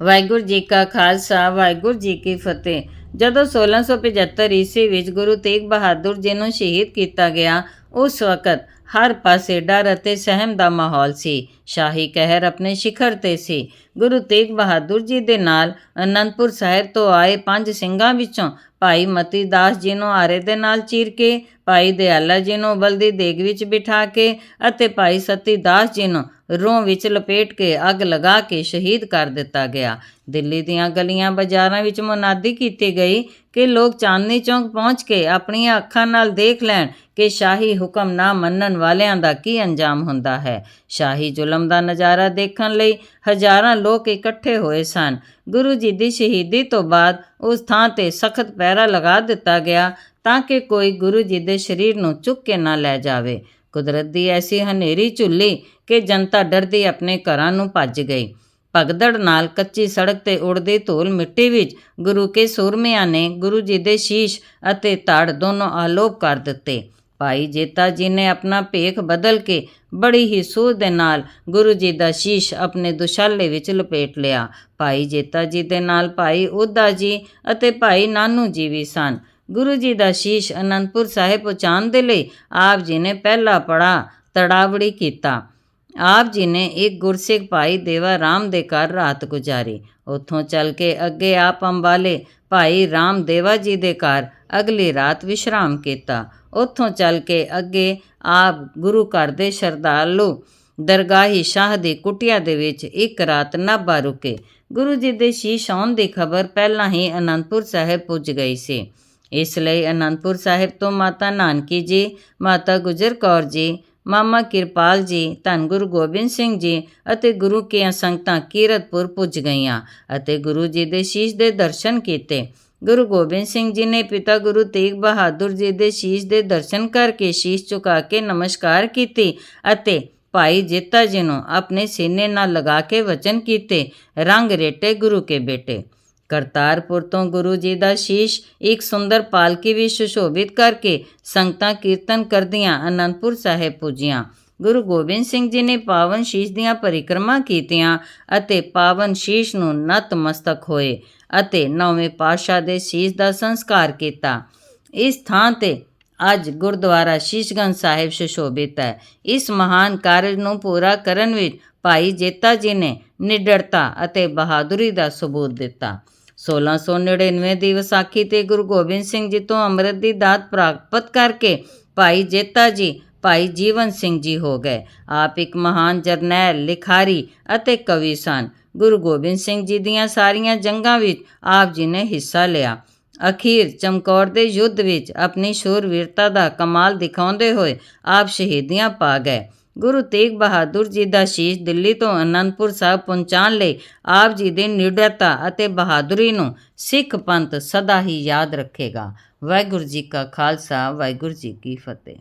ਵਾਹਿਗੁਰੂ ਜੀ ਕਾ ਖਾਲਸਾ, ਵਾਹਿਗੁਰੂ ਜੀ ਕੀ ਫਤਿਹ। ਜਦੋਂ 1675 ਈਸਵੀ ਵਿੱਚ ਗੁਰੂ ਤੇਗ ਬਹਾਦਰ ਜੀ ਨੂੰ ਸ਼ਹੀਦ ਕੀਤਾ ਗਿਆ, ਉਸ ਵਕਤ ਹਰ ਪਾਸੇ ਡਰ ਅਤੇ ਸਹਿਮ ਦਾ ਮਾਹੌਲ ਸੀ। ਸ਼ਾਹੀ ਕਹਿਰ ਆਪਣੇ ਸਿਖਰ ਤੇ ਸੀ। ਗੁਰੂ ਤੇਗ ਬਹਾਦਰ ਜੀ ਦੇ ਨਾਲ ਅਨੰਦਪੁਰ ਸਾਹਿਬ ਤੋਂ ਆਏ ਪੰਜ ਸਿੰਘਾਂ ਵਿੱਚੋਂ ਭਾਈ ਮਤੀ ਦਾਸ ਜੀ ਨੂੰ ਆਰੇ ਦੇ ਨਾਲ ਚੀਰ ਕੇ, ਭਾਈ ਦਿਆਲਾ ਜੀ ਨੂੰ ਬਲਦੀ ਦੇਗ ਵਿੱਚ ਬਿਠਾ ਕੇ ਅਤੇ ਭਾਈ ਸਤੀ ਦਾਸ ਜੀ ਨੂੰ ਰੋਹ ਵਿੱਚ ਲਪੇਟ ਕੇ ਅੱਗ ਲਗਾ ਕੇ ਸ਼ਹੀਦ ਕਰ ਦਿੱਤਾ ਗਿਆ। ਦਿੱਲੀ ਦੀਆਂ ਗਲੀਆਂ ਬਾਜ਼ਾਰਾਂ ਵਿੱਚ ਮੁਨਾਦੀ ਕੀਤੀ ਗਈ ਕਿ ਲੋਕ ਚਾਂਦਨੀ ਚੌਂਕ ਪਹੁੰਚ ਕੇ ਆਪਣੀਆਂ ਅੱਖਾਂ ਨਾਲ ਦੇਖ ਲੈਣ ਕਿ ਸ਼ਾਹੀ ਹੁਕਮ ਨਾ ਮੰਨਣ ਵਾਲਿਆਂ ਦਾ ਕੀ ਅੰਜਾਮ ਹੁੰਦਾ ਹੈ। ਸ਼ਾਹੀ ਜ਼ੁਲਮ ਦਾ ਨਜ਼ਾਰਾ ਦੇਖਣ ਲਈ ਹਜ਼ਾਰਾਂ ਲੋਕ ਇਕੱਠੇ ਹੋਏ ਸਨ। ਗੁਰੂ ਜੀ ਦੀ ਸ਼ਹੀਦੀ ਤੋਂ ਬਾਅਦ ਉਸ ਥਾਂ ਤੇ ਸਖਤ ਪਹਿਰਾ ਲਗਾ ਦਿੱਤਾ ਗਿਆ ਤਾਂ ਕਿ ਕੋਈ ਗੁਰੂ ਜੀ ਦੇ ਸਰੀਰ ਨੂੰ ਚੁੱਕ ਕੇ ਨਾ ਲੈ ਜਾਵੇ। ਕੁਦਰਤ ਦੀ ਐਸੀ ਹਨੇਰੀ ਝੁੱਲੀ ਕਿ ਜਨਤਾ ਡਰਦੀ ਆਪਣੇ ਘਰਾਂ ਨੂੰ ਭੱਜ ਗਈ। ਭਗਦੜ ਨਾਲ ਕੱਚੀ ਸੜਕ ਤੇ ਉੜਦੀ ਧੂਲ ਮਿੱਟੀ ਵਿੱਚ ਗੁਰੂ ਕੇ ਸੂਰਮਿਆਂ ਨੇ ਗੁਰੂ ਜੀ ਦੇ ਸ਼ੀਸ਼ ਅਤੇ ਧੜ ਦੋਨੋਂ ਆਲੋਪ ਕਰ ਦਿੱਤੇ। ਭਾਈ ਜੇਤਾ ਜੀ ਨੇ ਆਪਣਾ ਭੇਖ ਬਦਲ ਕੇ ਬੜੀ ਹੀ ਸੂਝ ਦੇ ਨਾਲ ਗੁਰੂ ਜੀ ਦਾ ਸ਼ੀਸ਼ ਆਪਣੇ ਦੁਸ਼ਾਲੇ ਵਿੱਚ ਲਪੇਟ ਲਿਆ। ਭਾਈ ਜੇਤਾ ਜੀ ਦੇ ਨਾਲ ਭਾਈ ਉਦਾ ਜੀ ਅਤੇ ਭਾਈ ਨਾਨੂ ਜੀ ਵੀ ਸਨ। ਗੁਰੂ ਜੀ ਦਾ ਸ਼ੀਸ਼ ਅਨੰਦਪੁਰ ਸਾਹਿਬ ਪਹੁੰਚਾਉਣ ਦੇ ਲਈ ਆਪ ਜੀ ਨੇ ਪਹਿਲਾ ਪੜਾ ਤੜਾਵੜੀ ਕੀਤਾ। ਆਪ ਜੀ ਨੇ ਇੱਕ ਗੁਰਸਿੱਖ ਭਾਈ ਦੇਵਾ ਰਾਮ ਦੇ ਘਰ ਰਾਤ ਗੁਜ਼ਾਰੀ। ਉੱਥੋਂ ਚੱਲ ਕੇ ਅੱਗੇ ਆਪ ਅੰਬਾਲੇ ਭਾਈ ਰਾਮ ਦੇਵਾ ਜੀ ਦੇ ਘਰ ਅਗਲੀ ਰਾਤ ਵਿਸ਼ਰਾਮ ਕੀਤਾ। ਉੱਥੋਂ ਚੱਲ ਕੇ ਅੱਗੇ ਆਪ ਗੁਰੂ ਘਰ ਦੇ ਸ਼ਰਧਾਲੂ ਦਰਗਾਹੀ ਸ਼ਾਹ ਦੀ ਕੁਟਿਆ ਦੇ ਵਿੱਚ ਇੱਕ ਰਾਤ ਨਾਭਾ ਰੁਕੇ। ਗੁਰੂ ਜੀ ਦੇ ਸ਼ੀਸ਼ ਆਉਣ ਦੀ ਖਬਰ ਪਹਿਲਾਂ ਹੀ ਅਨੰਦਪੁਰ ਸਾਹਿਬ ਪੁੱਜ ਗਈ ਸੀ। ਇਸ ਲਈ ਅਨੰਦਪੁਰ ਸਾਹਿਬ ਤੋਂ ਮਾਤਾ ਨਾਨਕੀ ਜੀ, ਮਾਤਾ ਗੁਜਰ ਕੌਰ ਜੀ, ਮਾਮਾ ਕਿਰਪਾਲ ਜੀ, ਧੰਨ ਗੁਰੂ ਗੋਬਿੰਦ ਸਿੰਘ ਜੀ ਅਤੇ ਗੁਰੂ ਕੇ ਸੰਗਤਾਂ ਕੀਰਤਪੁਰ ਪੁੱਜ ਗਈਆਂ ਅਤੇ ਗੁਰੂ ਜੀ ਦੇ ਸ਼ੀਸ਼ ਦੇ ਦਰਸ਼ਨ ਕੀਤੇ। ਗੁਰੂ ਗੋਬਿੰਦ ਸਿੰਘ ਜੀ ਨੇ ਪਿਤਾ ਗੁਰੂ ਤੇਗ ਬਹਾਦਰ ਜੀ ਦੇ ਸ਼ੀਸ਼ ਦੇ ਦਰਸ਼ਨ ਕਰਕੇ ਸ਼ੀਸ਼ ਝੁਕਾ ਕੇ ਨਮਸਕਾਰ ਕੀਤੀ ਅਤੇ ਭਾਈ ਜੇਤਾ ਜੀ ਨੂੰ ਆਪਣੇ ਸੀਨੇ ਨਾਲ ਲਗਾ ਕੇ ਵਚਨ ਕੀਤੇ, ਰੰਗ ਰੇਟੇ ਗੁਰੂ ਕੇ ਬੇਟੇ। ਕਰਤਾਰਪੁਰ ਤੋਂ ਗੁਰੂ ਜੀ ਦਾ ਸ਼ੀਸ਼ ਇੱਕ ਸੁੰਦਰ ਪਾਲਕੀ ਵਿੱਚ ਸੁਸ਼ੋਭਿਤ ਕਰਕੇ ਸੰਗਤਾਂ ਕੀਰਤਨ ਕਰਦੀਆਂ ਅਨੰਦਪੁਰ ਸਾਹਿਬ ਪੁੱਜੀਆਂ। ਗੁਰੂ ਗੋਬਿੰਦ ਸਿੰਘ ਜੀ ਨੇ ਪਾਵਨ ਸ਼ੀਸ਼ ਦੀਆਂ ਪਰਿਕਰਮਾ ਕੀਤੀਆਂ ਅਤੇ ਪਾਵਨ ਸ਼ੀਸ਼ ਨੂੰ ਨਤਮਸਤਕ ਹੋਏ ਅਤੇ ਨੌਵੇਂ ਪਾਤਸ਼ਾਹ ਦੇ ਸ਼ੀਸ਼ ਦਾ ਸੰਸਕਾਰ ਕੀਤਾ। ਇਸ ਥਾਂ ਤੇ ਅੱਜ ਗੁਰਦੁਆਰਾ ਸ਼ੀਸ਼ਗੰਜ ਸਾਹਿਬ ਸੁਸ਼ੋਭਿਤ ਹੈ। ਇਸ ਮਹਾਨ ਕਾਰਜ ਨੂੰ ਪੂਰਾ ਕਰਨ ਵਿੱਚ ਭਾਈ ਜੇਤਾ ਜੀ ਨੇ ਨਿਡਰਤਾ ਅਤੇ ਬਹਾਦਰੀ ਦਾ ਸਬੂਤ ਦਿੱਤਾ। 1699 ਦੀ ਵਿਸਾਖੀ ਤੇ ਗੁਰੂ ਗੋਬਿੰਦ ਸਿੰਘ ਜੀ ਤੋਂ ਅੰਮ੍ਰਿਤ ਦੀ ਦਾਤ ਪ੍ਰਾਪਤ ਕਰਕੇ ਭਾਈ ਜੇਤਾ ਜੀ ਭਾਈ ਜੀਵਨ ਸਿੰਘ ਜੀ ਹੋ ਗਏ। ਆਪ ਇੱਕ ਮਹਾਨ ਜਰਨੈਲ, ਲਿਖਾਰੀ ਅਤੇ ਕਵੀ ਸਨ। ਗੁਰੂ ਗੋਬਿੰਦ ਸਿੰਘ ਜੀ ਦੀਆਂ ਸਾਰੀਆਂ ਜੰਗਾਂ ਵਿੱਚ ਆਪ ਜੀ ਨੇ ਹਿੱਸਾ ਲਿਆ। ਅਖੀਰ ਚਮਕੌਰ ਦੇ ਯੁੱਧ ਵਿੱਚ ਆਪਣੀ ਸ਼ੂਰਵੀਰਤਾ ਦਾ ਕਮਾਲ ਦਿਖਾਉਂਦੇ ਹੋਏ ਆਪ ਸ਼ਹੀਦੀਆਂ ਪਾ ਗਏ। ਗੁਰੂ ਤੇਗ ਬਹਾਦਰ ਜੀ ਦਾ ਸ਼ੀਸ਼ ਦਿੱਲੀ ਤੋਂ ਅਨੰਦਪੁਰ ਸਾਹਿਬ ਪਹੁੰਚਾਉਣ ਲਈ ਆਪ ਜੀ ਦੀ ਨਿਡਰਤਾ ਅਤੇ ਬਹਾਦਰੀ ਨੂੰ ਸਿੱਖ ਪੰਥ ਸਦਾ ਹੀ ਯਾਦ ਰੱਖੇਗਾ। ਵਾਹਿਗੁਰੂ ਜੀ ਕਾ ਖਾਲਸਾ, ਵਾਹਿਗੁਰੂ ਜੀ ਕੀ ਫਤਿਹ।